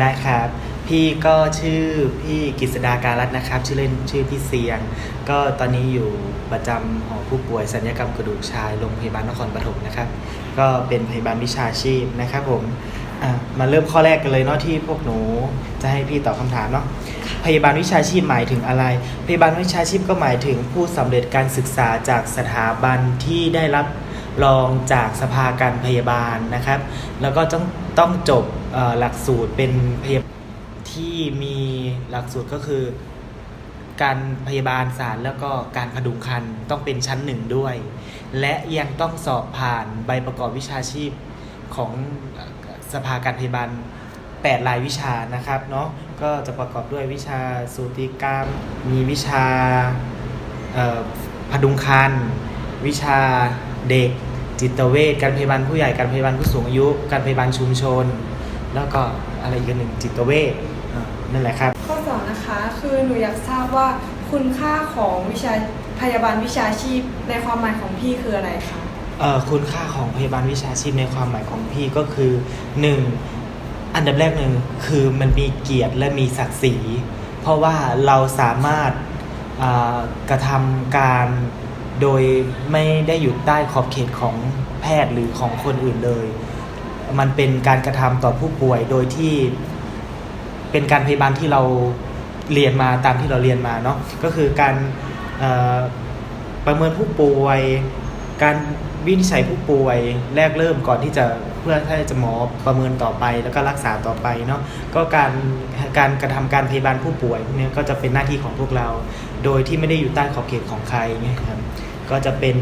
ได้ครับ พี่ก็ชื่อพี่กฤษดาการัตน์นะครับ ชื่อเล่นชื่อพี่เสียง ก็ตอนนี้อยู่ประจำหอผู้ป่วยสัญญกรรมกระดูกชายโรงพยาบาลนครปฐมนะครับ ก็เป็นพยาบาลวิชาชีพนะครับผมมาเริ่มข้อแรกกันเลยเนาะที่พวกหนูจะให้พี่ตอบคำถามเนาะพยาบาลวิชาชีพหมายถึงอะไร พยาบาลวิชาชีพก็หมายถึงผู้สำเร็จการศึกษาจากสถาบันที่ได้รับ รองจากสภาการพยาบาลนะครับ แล้วก็ต้องต้องจบหลักสูตรเป็นพยาที่มีหลักสูตรก็คือ การพยาบาลศาสตร์แล้วก็การพดุงคันต้องเป็นชั้นหนึ่งด้วย และยังต้องสอบผ่านใบประกอบวิชาชีพของสภาการพยาบาล8รายวิชานะครับเนาะก็จะประกอบด้วยวิชาสูติกรรม มีวิชาเอ่อพดุงคัน วิชาเด็ก จิตเวชการพยาบาลผู้ใหญ่การพยาบาลผู้สูงอายุ การพยาบาลชุมชน แล้วก็อะไรอีกอันหนึ่งจิตเวชอ่านั่นแหละครับ ข้อสองนะคะคือหนูอยากทราบว่าคุณค่าของวิชาพยาบาลวิชาชีพในความหมายของพี่คืออะไรคะเอ่อคุณค่าของพยาบาลวิชาชีพในความหมายของพี่ก็คือ 1. อันดับแรกหนึ่งคือมันมีเกียรติและมีศักดิ์ศรี เพราะว่าเราสามารถอ่ากระทำการ โดยไม่ได้อยู่ใต้ขอบเขตของแพทย์หรือของคนอื่นเลย มันเป็นการกระทำต่อผู้ป่วยโดยที่เป็นการพยาบาลที่เราเรียนมาตามที่เราเรียนมาเนาะก็คือการประเมินผู้ป่วย การวินิจฉัยผู้ป่วยแรกเริ่มก่อนที่จะเพื่อให้จะหมอประเมินต่อไปแล้วก็รักษาต่อไปเนาะก็การการกระทำการพยาบาลผู้ป่วยเนี้ยก็จะเป็นหน้าที่ของพวกเรา โดยที่ไม่ได้อยู่ใต้ขอบเขตของใครเงี้ยครับ ก็จะเป็น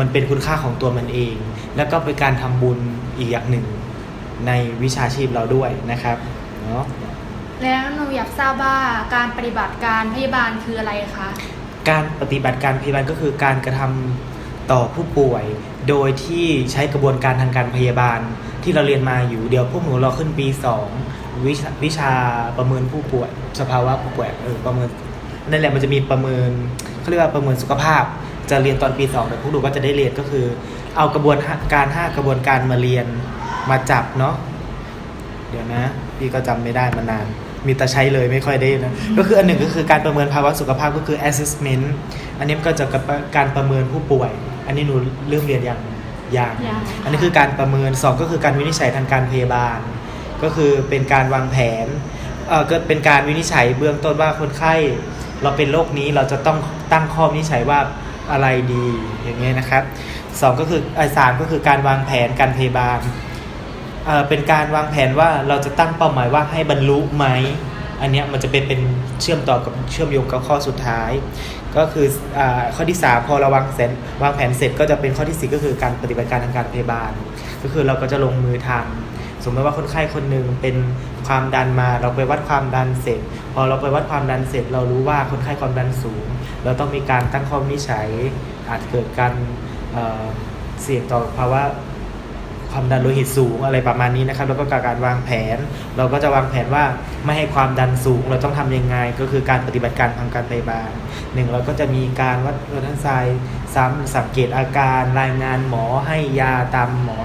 มันเป็นคุณค่าของตัวมันเอง แล้วก็เป็นการทำบุญอีกอย่างหนึ่งในวิชาชีพเราด้วยนะครับเนาะแล้วหนูอยากทราบว่าการปฏิบัติการพยาบาลคืออะไรคะการปฏิบัติการพยาบาลก็คือการกระทำต่อผู้ป่วย โดยที่ใช้กระบวนการทางการพยาบาล ที่เราเรียนมาอยู่เดี๋ยวพวกหนูรอขึ้นปี 2 วิชาวิชาประเมินผู้ป่วย สภาวะผู้ป่วยเออประเมินนั่นแหละมันจะมีประเมินเขาเรียกว่าประเมินสุขภาพ จะเรียนตอนปี2แต่พวกหนูก็จะได้เรียนก็คือ เอากระบวนการ5กระบวนการมาเรียนมาจับเนาะเดี๋ยวนะ พี่ก็จำไม่ได้มานาน มีแต่ใช้เลยไม่ค่อยได้นะ ก็คืออันหนึ่งก็คือการประเมินภาวะสุขภาพก็คือ assessment อันนี้ก็จะกับการประเมินผู้ป่วย อันนี้หนูเริ่มเรียนอย่างอย่างยังอันนี้คือการประเมินสองก็คือการวินิจฉัยทางการพยาบาล ก็คือเป็นการวางแผนเอ่อก็เป็นการวินิจฉัยเบื้องต้นว่าคนไข้ เราเป็นโรคนี้เราจะต้องตั้งข้อวินิจฉัยว่า อะไรดีอย่างเงี้ยนะครับสองก็คือเอ่อสามก็คือการวางแผนการพยาบาลเอ่อเป็นการวางแผนว่าเราจะตั้งเป้าหมายว่าให้บรรลุไหมอันเนี้ยมันจะเป็นเป็นเชื่อมต่อกับเชื่อมโยงกับข้อสุดท้าย ก็คืออาข้อที่ 3 พอเราวางแผนวางแผนเสร็จก็จะเป็นข้อที่ 4 ก็คือการปฏิบัติการทางการพยาบาล ก็คือเราก็จะลงมือทำสมมติว่าคนไข้คนหนึ่งเป็น ความดันมา เราไปวัดความดันเสร็จ พอเราไปวัดความดันเสร็จ เรารู้ว่าคนไข้ความดันสูง เราต้องมีการตั้งข้อวินิจฉัยอาจเกิดการเเสี่ยงต่อภาวะความดันโลหิตสูงอะไรประมาณนี้นะครับแล้วก็การวางแผน เราก็จะวางแผนว่าไม่ให้ความดันสูง เราต้องทำยังไง ก็คือการปฏิบัติการทางการพยาบาลหนึ่งเราก็จะมีการวัดเลือดทั้งทรายซ้ำสังเกตอาการรายงานหมอให้ยาตามหมอ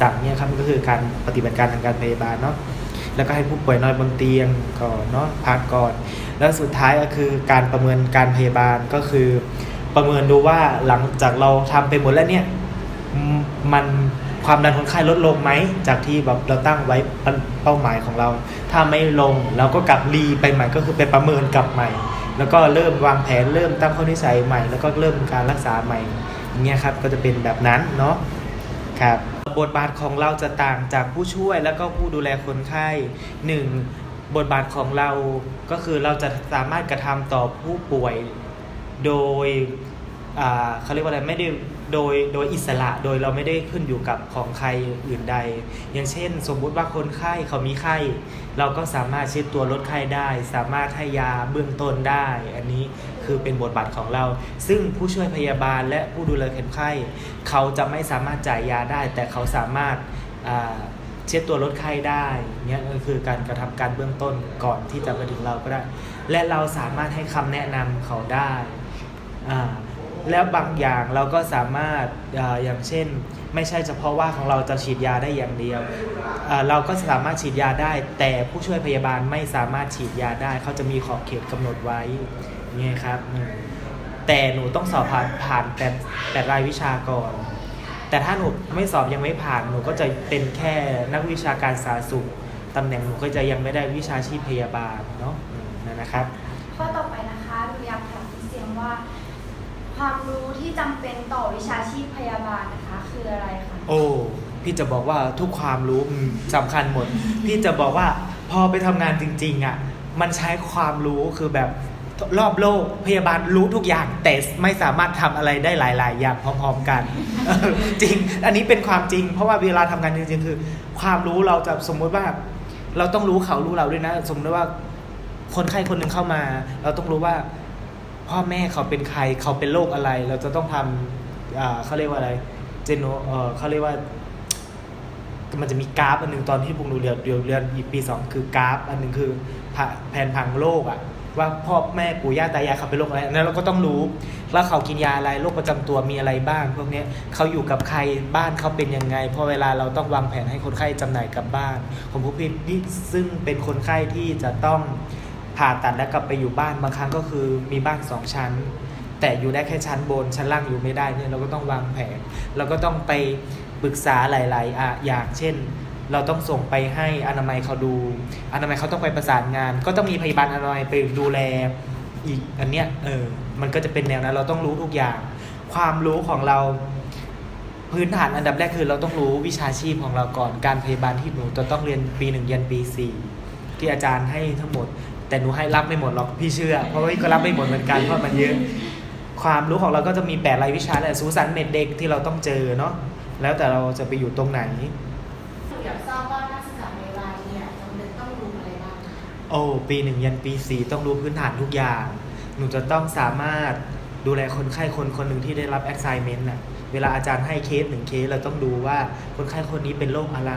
สั่งเนี่ยครับก็คือการปฏิบัติการทางการพยาบาลเนาะ แล้วก็ให้ผู้ป่วยนอนบนเตียงก่อนเนาะพักก่อน แล้วสุดท้ายก็คือการประเมินการพยาบาลก็คือ ประเมินดูว่าหลังจากเราทำไปหมดแล้วเนี่ยมมันความดันคนไข้ลดลงไหมจากที่แบบเราตั้งไว้เป้าหมายของเรา ถ้าไม่ลงเราก็กลับรีไปใหม่ก็คือไปประเมินกลับใหม่ แล้วก็เริ่มวางแผนเริ่มตั้งข้อนิสัยใหม่ แล้วก็เริ่มการรักษาใหม่อย่างเงี้ยครับก็จะเป็นแบบนั้นเนาะครับ บทบาทของเราจะต่างจากผู้ช่วยแล้วก็ผู้ดูแลคนไข้หนึ่งบทบาทของเราก็คือเราจะสามารถกระทำต่อผู้ป่วย โดยเขาเรียกว่าอะไรไม่ได้โดยโดยอิสระโดยเราไม่ได้ขึ้นอยู่กับของใครอื่นใด อย่างเช่น สมมุติว่าคนไข้เขามีไข้ เราก็สามารถเช็ดตัวลดไข้ได้ สามารถให้ยาเบื้องต้นได้ อันนี้ คือเป็นบทบาทของเรา ซึ่งผู้ช่วยพยาบาลและผู้ดูแลคนไข้ เขาจะไม่สามารถจ่ายยาได้ แต่เขาสามารถเช็ดตัวลดไข้ได้เนี่ยก็คือการกระทำการเบื้องต้นก่อนที่จะมาถึงเราก็ได้ และเราสามารถให้คำแนะนำเขาได้ แล้วบางอย่างเราก็สามารถออย่างเช่น ไม่ใช่เฉพาะว่าของเราจะฉีดยาได้อย่างเดียว เราก็สามารถฉีดยาได้ แต่ผู้ช่วยพยาบาลไม่สามารถฉีดยาได้ เขาจะมีขอบเขตกำหนดไว้เนี่ครับ แต่หนูต้องสอบผ่านผ่านแต่แต่รายวิชาก่อน แต่ถ้าหนูไม่สอบยังไม่ผ่านหนูก็จะเป็นแค่นักวิชาการสาธารณสุขตำแหน่งหนูก็จะยังไม่ได้วิชาชีพพยาบาลเนาะนั่นนะครับข้อต่อไปนะคะหนูอยากถามพี่เสียงว่า ความรู้ที่จำเป็นต่อวิชาชีพพยาบาล คืออะไรคะโอ้พี่จะบอกว่าทุกความรู้สำคัญหมด พี่จะบอกว่าพอไปทำงานจริง ๆ อะ มันใช้ความรู้คือแบบรอบโลกพยาบาลรู้ทุกอย่างแต่ไม่สามารถทำอะไรได้หลาย ๆ อย่างพร้อมๆกันเออจริง อันนี้เป็นความจริง เพราะว่าเวลาทำงานจริงๆคือ ความรู้เราจะสมมุติว่า เราต้องรู้เขารู้เราด้วยนะ สมมติว่า คนไข้คนหนึ่งเข้ามา เราต้องรู้ว่า พ่อแม่เขาเป็นใครเขาเป็นโรคอะไร เราจะต้องทำอ่าเขาเรียกว่าอะไร จนเออเขาเรียกว่า มันจะมีกราฟอันหนึ่งตอนที่พวกหนูเรียนเรียนอีกปีสองคือกราฟ อันหนึ่งคือแผนผังโรคอะว่าพ่อแม่ปู่ย่าตายายเขาเป็นโรคอะไรนั้นเราก็ต้องรู้ว่าเขากินยาอะไรโรคประจำตัวมีอะไรบ้าง พวกนี้เขาอยู่กับใครบ้านเขาเป็นยังไงพอเวลาเราต้องวางแผนให้คนไข้จำหน่ายกลับบ้านของผู้พี่นี่ซึ่งเป็นคนไข้ที่จะต้องผ่าตัดแล้วกลับไปอยู่บ้านบางครั้งก็คือมีบ้านสองชั้น แต่อยู่ได้แค่ชั้นบนชั้นล่างอยู่ไม่ได้เนี่ยเราก็ต้องวางแผน เราก็ต้องไปปรึกษาหลายๆอะอย่างเช่น เราต้องส่งไปให้อนามัยเขาดู อนามัยเขาต้องไปประสานงาน ก็ต้องมีพยาบาลอนามัยไปดูแลอีกอันเนี้ยเออมันก็จะเป็นแนวนั้นเราต้องรู้ทุกอย่าง ความรู้ของเราพื้นฐานอันดับแรกคือเราต้องรู้วิชาชีพของเราก่อนการพยาบาลที่หนูจะต้องเรียนปีหนึ่งยันปีสี่ที่อาจารย์ให้ทั้งหมด แต่หนูให้รับไม่หมดหรอกพี่เชื่อ เพราะว่าพี่ก็รับไม่หมดเหมือนกันเพราะมันเยอะ ความรู้ของเราก็จะมีแปดรายวิชาแหละสูสันเม็ดเด็กที่เราต้องเจอเนาะแล้วแต่เราจะไปอยู่ตรงไหนหนูอยากทราบว่านักศึกษาในรายเนี่ยจำเป็นต้องรู้อะไรบ้างคะโอ้ปีหนึ่งยันปีสี่ต้องรู้พื้นฐานทุกอย่าง หนูจะต้องสามารถดูแลคนไข้คนคนหนึ่งที่ได้รับ assignment น่ะ เวลาอาจารย์ให้เคสหนึ่งเคสเราต้องดูว่าคนไข้คนนี้เป็นโรคอะไร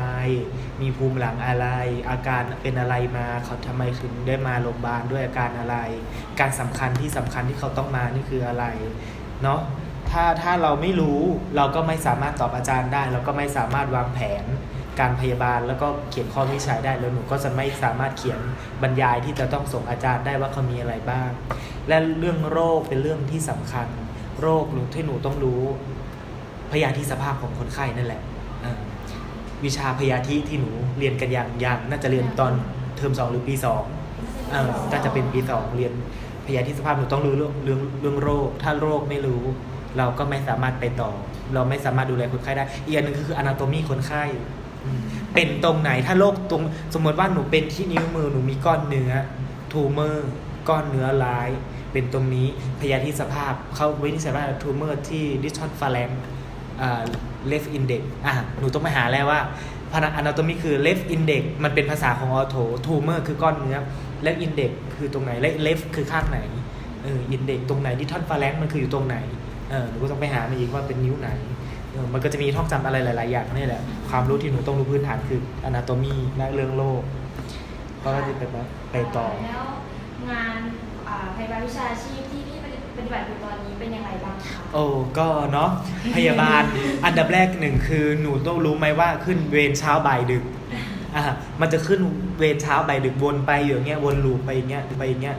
มีภูมิหลังอะไร อาการเป็นอะไรมาเขาทำไมถึงได้มาโรงพยาบาลด้วยอาการอะไร การสำคัญที่สำคัญที่เขาต้องมานี่คืออะไรเนาะถ้าถ้าเราไม่รู้เราก็ไม่สามารถตอบอาจารย์ได้ เราก็ไม่สามารถวางแผนการพยาบาลแล้วก็เขียนข้อวินิจัยได้แล้วหนูก็จะไม่สามารถเขียนบรรยายที่จะต้องส่งอาจารย์ได้ว่าเขามีอะไรบ้าง และเรื่องโรคเป็นเรื่องที่สำคัญ โรคหนูที่หนูต้องรู้ พยาธิสภาพของคนไข้นั่นแหละวิชาพยาธิที่หนูเรียนกันอย่างอย่างน่าจะเรียนตอนเทอมสองหรือปีสองเออก็จะเป็นปีสองเรียนพยาธิสภาพหนูต้องรู้เรื่องเรื่องเรื่องโรค ถ้าโรคไม่รู้ เราก็ไม่สามารถไปต่อ เราไม่สามารถดูแลคนไข้ได้อีกอันหนึ่งก็คือ anatomy คนไข้เป็นตรงไหนถ้าโรคตรงสมมติว่าหนูเป็นที่นิ้วมือหนูมีก้อนเนื้อทูเมอร์ก้อนเนื้อร้าย เป็นตรงนี้พยาธิสภาพเขาวินิจฉัยว่าทูเมอร์ที่ดิชอนฟาแลง left index อะหนูต้องไปหาแล้วว่าพนัก anatomy คือ left index มันเป็นภาษาของออโถ tumor คือก้อนเนื้อ left index คือตรงไหน left left คือข้างไหนเออ index ตรงไหนดิทอนฟาแลงมันคืออยู่ตรงไหนเออหนูก็ต้องไปหามาอีกว่าเป็นนิ้วไหนเออมันก็จะมีท่องจำอะไรหลาย ๆ อย่างนี่แหละ ความรู้ที่หนูต้องรู้พื้นฐานคือ anatomy และเรื่องโรคเพราะว่าจะไปไปต่อแล้วงานอ่าพยาบาลวิชาชีพที่พี่ ปฏิบัติอยู่ตอนนี้เป็นยังไงบ้างคะโอ้ก็เนาะพยาบาล อันดับแรกหนึ่งคือหนูต้องรู้ไหมว่าขึ้นเวรเช้าบ่ายดึกอ่ามันจะขึ้นเวรเช้าบ่ายดึกวนไปอยู่อย่างเงี้ยวนลูปไปอย่างเงี้ยไปอย่างเงี้ย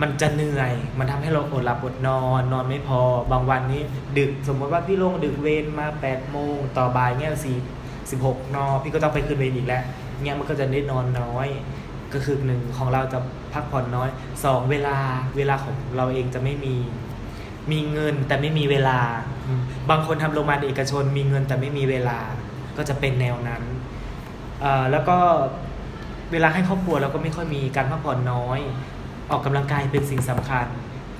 มันจะเหนื่อย มันทำให้เราอดหลับอดนอน นอนไม่พอ บางวันนี้ดึก สมมติว่าพี่ลงดึกเวรมา8ปดโมงต่อบ่ายเงี้ยสี่สิบหกนอ พี่ก็ต้องไปขึ้นเวรอีกแล้วเงี้ยมันก็จะได้นอนน้อย ก็คือหนึ่งของเราจะพักผ่อนน้อยสองเวลาเวลาของเราเองจะไม่มี มีเงินแต่ไม่มีเวลา บางคนทำโรงพยาบาลเอกชน มีเงินแต่ไม่มีเวลา ก็จะเป็นแนวนั้น แล้วก็เวลาให้ครอบครัวเราก็ไม่ค่อยมีการพักผ่อนน้อย ออกกำลังกายเป็นสิ่งสำคัญ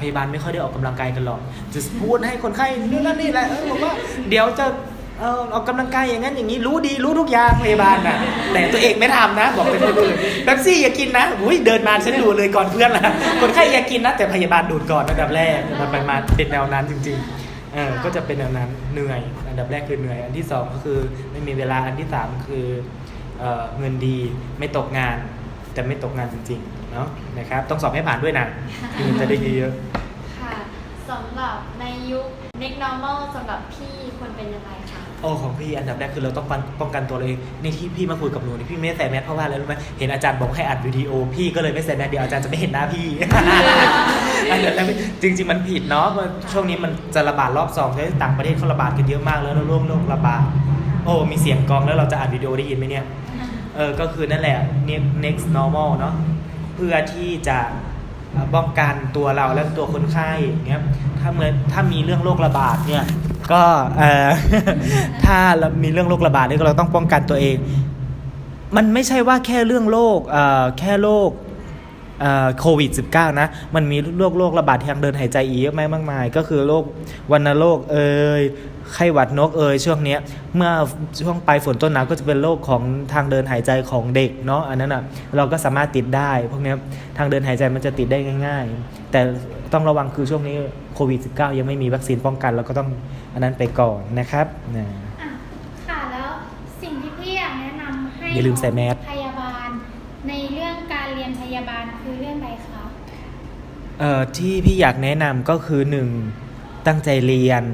พยาบาลไม่ค่อยได้ออกกำลังกายกันหรอกจะพูดให้คนไข้นู่นนั่นนี่แหละเออบอกว่าเดี๋ยวจะ เออออกกำลังกายอย่างนั้นอย่างนี้รู้ดีรู้ทุกอย่างพยาบาลน่ะแต่ตัวเองไม่ทำนะ บอกเป็นคนอื่นแป๊บซี่อย่ากินนะอุ้ยเดินมาฉันดูเลยก่อนเพื่อนละคนไข้อย่ากินนะ แต่พยาบาลดูดก่อนอันดับแรกมันไปมาเป็นแนวนั้นจริงๆเออก็จะเป็นแนวนั้นเหนื่อย อันดับแรกคือเหนื่อย อันที่สองก็คือไม่มีเวลาอันที่สามคือเงินดีไม่ตกงาน แต่ไม่ตกงานจริงๆเนาะนะครับต้องสอบให้ผ่านด้วยนะถึงจะได้เยอะค่ะสสำหรับในยุค next normal สำหรับพี่ควรเป็นยังไงคะ โอ้ของพี่อันดับแรกคือเราต้องป้องป้องกันตัวเราเองในที่พี่มาคุยกับหนูนี่พี่ไม่ใส่แมสเพราะว่าอะไรรู้ไหมเห็นอาจารย์บอกให้อัดวิดีโอ พี่ก็เลยไม่ใส่แมสเดี๋ยวอาจารย์จะไม่เห็นหน้าพี่อันดับแรกจริงๆมันผิดเนาะเพราะช่วงนี้มันจะระบาดรอบสองที่ต่างประเทศเขาระบาดกันเยอะมากแล้วแล้วโรคโรคระบาดโอ้มีเสียงกองแล้วเราจะอัดวิดีโอได้ยินไหมเนี่ยเออก็คือนั่นแหละ next normal เนาะเพื่อที่จะป้องกันตัวเราและตัวคนไข้อย่างเงี้ยถ้าเมื่อถ้ามีเรื่องโรคระบาดเนี่ย ก็ถ้าเรามีเรื่องโรคระบาดเนี่เราต้องป้องกันตัวเอง มันไม่ใช่ว่าแค่เรื่องโรคแค่โรคโควิด -19 นะ มันมีโรคโรคระบาดทางเดินหายใจอีกเยอะมากมากมาย ก็คือโรควัณโรคเอ่ย ไข้หวัดนกเอ่ยช่วงเนี้ยเมื่อช่วงปลายฝนต้นหนาวก็จะเป็นโรคของทางเดินหายใจของเด็กเนาะอันนั้นอะเราก็สามารถติดได้ พวกเนี้ยทางเดินหายใจมันจะติดได้ง่าย ๆ แต่ต้องระวังคือช่วงนี้โควิด -19 ยังไม่มีวัคซีนป้องกันเราก็ต้องอันนั้นไปก่อนนะครับนะอะค่ะแล้วสิ่งที่พี่อยากแนะนำให้อย่าลืมใส่แมสพยาบาล ในเรื่องการเรียนพยาบาลคือเรื่องใดคะเอ่อที่พี่อยากแนะนำก็คือหนึ่งตั้งใจเรียน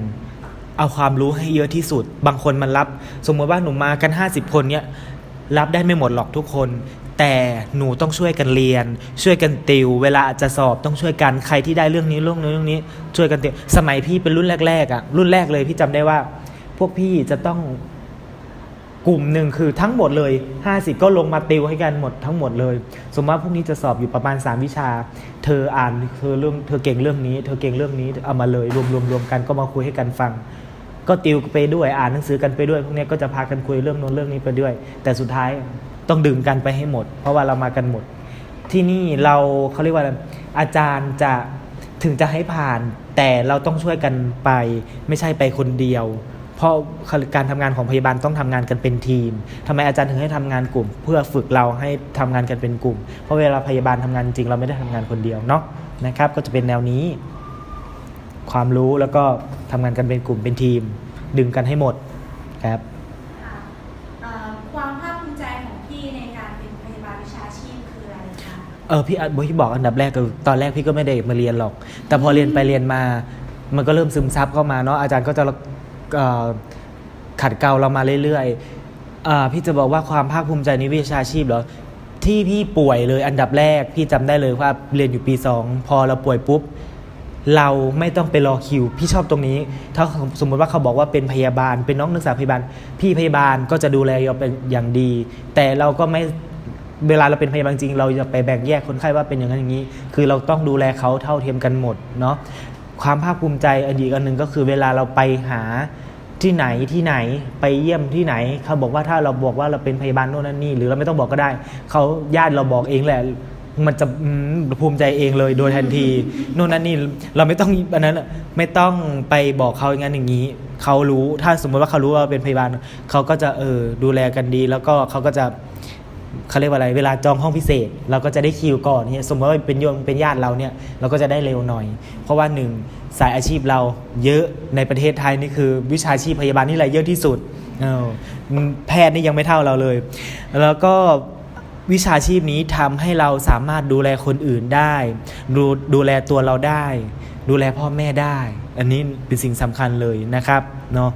เอาความรู้ให้เยอะที่สุด บางคนมันรับ สมมติว่าหนูมากัน 50 คนเนี่ยรับได้ไม่หมดหรอกทุกคน แต่หนูต้องช่วยกันเรียน ช่วยกันติว เวลาจะสอบต้องช่วยกันใครที่ได้เรื่องนี้เรื่องนี้เรื่องนี้ ช่วยกันติวสมัยพี่เป็นรุ่นแรกๆอะรุ่นแรกเลยพี่จำได้ว่า พวกพี่จะต้องกลุ่มหนึ่งคือทั้งหมดเลย 50 ก็ลงมาติวให้กันหมดทั้งหมดเลย สมมติว่าพรุ่งนี้จะสอบอยู่ประมาณ 3 วิชา เธออ่านเธอเรื่องเธอเก่งเรื่องนี้ เธอเก่งเรื่องนี้เอามาเลยรวมรวมรวมกันก็มาคุยให้กันฟัง ก็ติวไปด้วยอ่านหนังสือกันไปด้วย พวกนี้ก็จะพากันคุยเรื่องโน้นเรื่องนี้ไปด้วย แต่สุดท้ายต้องดึงกันไปให้หมด เพราะว่าเรามากันหมด ที่นี่เราเขาเรียกว่าอะไรอาจารย์จะถึงจะให้ผ่าน แต่เราต้องช่วยกันไป ไม่ใช่ไปคนเดียว เพราะการทำงานของพยาบาลต้องทำงานกันเป็นทีมทำไมอาจารย์ถึงให้ทำงานกลุ่ม เพื่อฝึกเราให้ทำงานกันเป็นกลุ่ม เพราะเวลาพยาบาลทำงานจริงเราไม่ได้ทำงานคนเดียวเนาะนะครับ ก็จะเป็นแนวนี้ ความรู้แล้วก็ทำงานกันเป็นกลุ่มเป็นทีม ดึงกันให้หมดครับ ค่ะเอ่อความภาคภูมิใจของพี่ในการเป็นพยาบาลวิชาชีพคืออะไรคะเออพี่อะพี่บอกอันดับแรกคือตอนแรกพี่ก็ไม่ได้มาเรียนหรอก แต่พอเรียนไปเรียนมา มันก็เริ่มซึมซับเข้ามาเนาะอาจารย์ก็จะเอ่อขัดเกลาเรามาเรื่อยๆอ่าพี่จะบอกว่าความภาคภูมิใจในวิชาชีพเหรอที่พี่ป่วยเลยอันดับแรกพี่จำได้เลยว่าเรียนอยู่ปีสองพอเราป่วยปุ๊บ เราไม่ต้องไปรอคิว พี่ชอบตรงนี้ ถ้าสมมติว่าเขาบอกว่าเป็นพยาบาล เป็นน้องนักศึกษาพยาบาล พี่พยาบาลก็จะดูแลเราเป็นอย่างดี แต่เราก็ไม่เวลาเราเป็นพยาบาลจริง เราจะไปแบ่งแยกคนไข้ว่าเป็นอย่างนั้นอย่างนี้ คือเราต้องดูแลเขาเท่าเทียมกันหมดเนาะความภาคภูมิใจอีกอันหนึ่งก็คือเวลาเราไปหาที่ไหนที่ไหนไปเยี่ยมที่ไหน เขาบอกว่าถ้าเราบอกว่าเราเป็นพยาบาลโน่นนั่นนี่หรือเราไม่ต้องบอกก็ได้ เขาญาติเราบอกเองแหละ มันจะภูมิใจเองเลยโดยทันทีโน่นนั่นนี่เราไม่ต้องอันนั้นไม่ต้องไปบอกเขาอย่างนั้นอย่างนี้เขารู้ถ้าสมมติว่าเขารู้ว่าเป็นพยาบาลเขาก็จะเออดูแลกันดี แล้วก็เขาก็จะเขาเรียกว่าอะไรเวลาจองห้องพิเศษ เราก็จะได้คิวก่อนเนี่ยสมมติว่าเป็นโยมเป็นญาติเราเนี่ยเราก็จะได้เร็วหน่อย เพราะว่าหนึ่งสายอาชีพเราเยอะในประเทศไทยนี่คือ วิชาชีพพยาบาลนี่แหละเยอะที่สุดออแพทย์นี่ยังไม่เท่าเราเลย แล้วก็ วิชาชีพนี้ทำให้เราสามารถดูแลคนอื่นได้ดูดูแลตัวเราได้ ดูแลพ่อแม่ได้ อันนี้เป็นสิ่งสำคัญเลยนะครับเนาะ